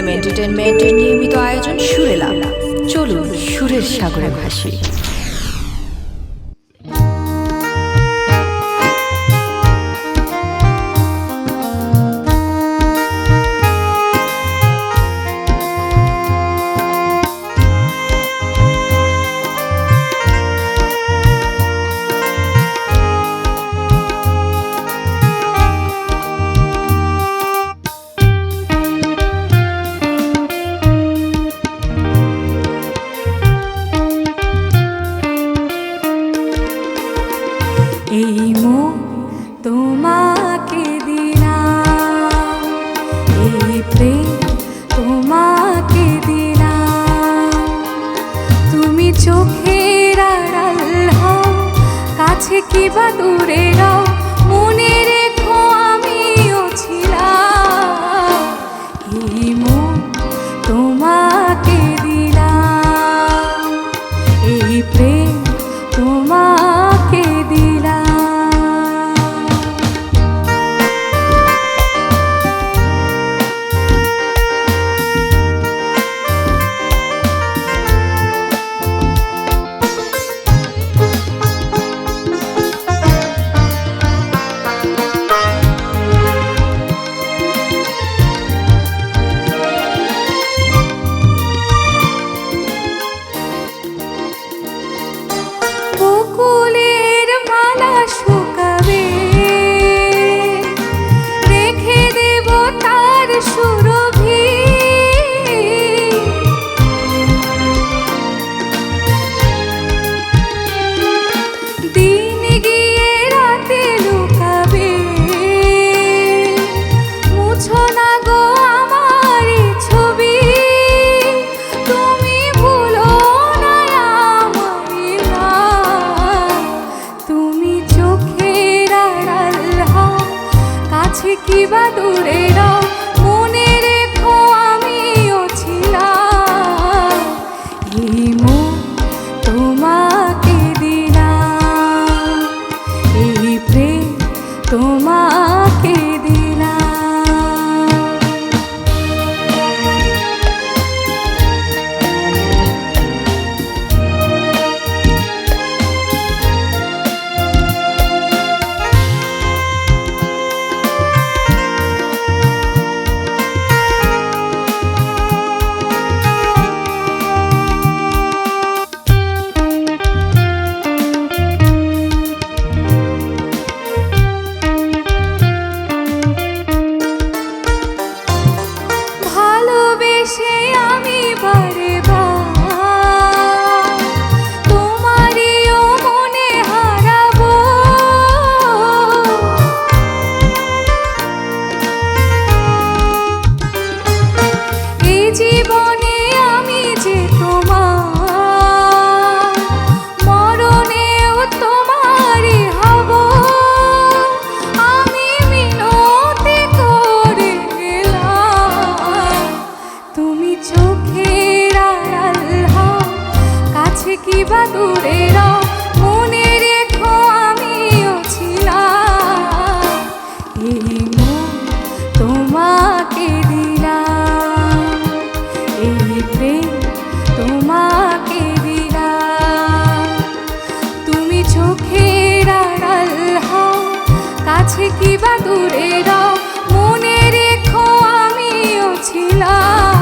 M এন্টারটেনমেন্টের নিয়মিত আয়োজন সুরেলা চলুন সুরের সাগরে ভাসি। এই মুখ তোমাকে দিলাম। এই প্রেম তোমাকে দিলাম। তুমি চোখের আড়াল হও, কাছে কিবা দূরে রাও। শেষে আমি বারে দূরেরা মনে রেখো আমিও তুমি চোখের কাছে দূরে দাও মনে রেখো আমিও ছিলাম